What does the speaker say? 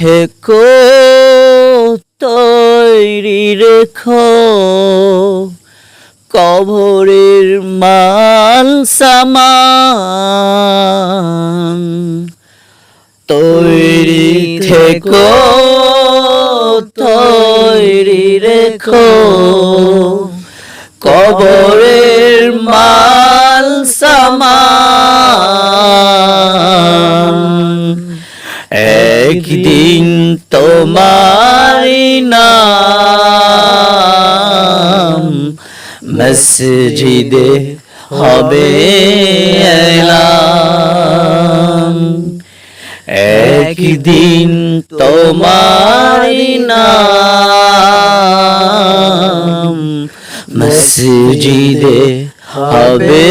থেকো তৈরি রেখো। কবরের মাল সামান। তৈরি থেকো তৈরি রেখো। কবরের একদিন তোমারি নাম মসজিদে হবে এলান একদিন তোমারি নাম মসজিদে হবে